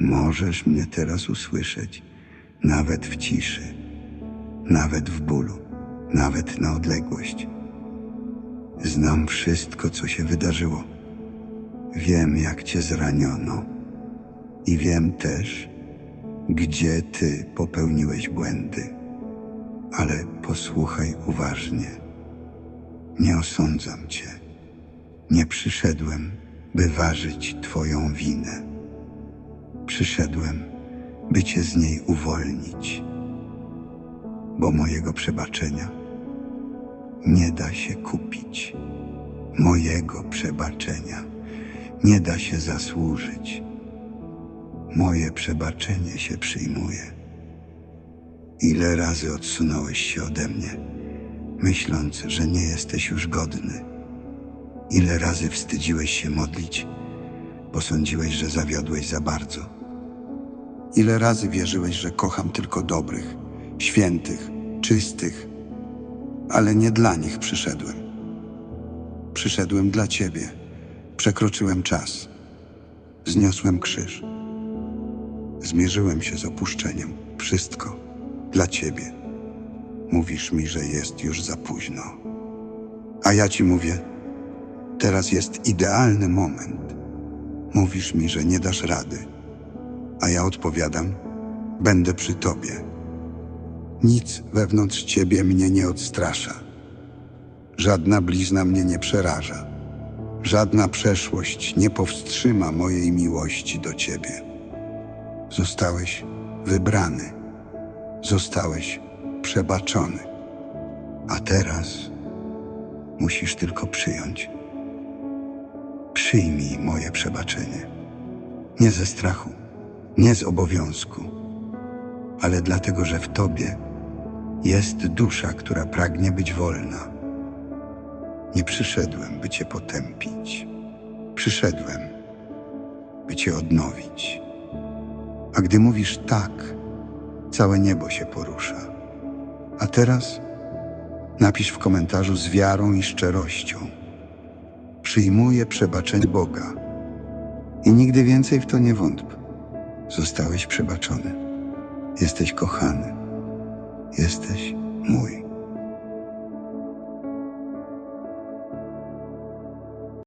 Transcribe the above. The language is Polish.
Możesz mnie teraz usłyszeć, nawet w ciszy, nawet w bólu, nawet na odległość. Znam wszystko, co się wydarzyło. Wiem, jak cię zraniono. I wiem też, gdzie ty popełniłeś błędy. Ale posłuchaj uważnie. Nie osądzam cię. Nie przyszedłem, by ważyć twoją winę. Przyszedłem, by cię z niej uwolnić, bo mojego przebaczenia nie da się kupić. Mojego przebaczenia nie da się zasłużyć. Moje przebaczenie się przyjmuje. Ile razy odsunąłeś się ode mnie, myśląc, że nie jesteś już godny? Ile razy wstydziłeś się modlić, bo sądziłeś, że zawiodłeś za bardzo? Ile razy wierzyłeś, że kocham tylko dobrych, świętych, czystych, ale nie dla nich przyszedłem. Przyszedłem dla Ciebie. Przekroczyłem czas. Zniosłem krzyż. Zmierzyłem się z opuszczeniem. Wszystko dla Ciebie. Mówisz mi, że jest już za późno. A ja Ci mówię, teraz jest idealny moment. Mówisz mi, że nie dasz rady. A ja odpowiadam, będę przy Tobie. Nic wewnątrz Ciebie mnie nie odstrasza. Żadna blizna mnie nie przeraża. Żadna przeszłość nie powstrzyma mojej miłości do Ciebie. Zostałeś wybrany. Zostałeś przebaczony. A teraz musisz tylko przyjąć. Przyjmij moje przebaczenie. Nie ze strachu, nie z obowiązku, ale dlatego, że w Tobie jest dusza, która pragnie być wolna. Nie przyszedłem, by Cię potępić. Przyszedłem, by Cię odnowić. A gdy mówisz tak, całe niebo się porusza. A teraz napisz w komentarzu z wiarą i szczerością. Przyjmuję przebaczenie Boga i nigdy więcej w to nie wątp. Zostałeś przebaczony. Jesteś kochany. Jesteś mój.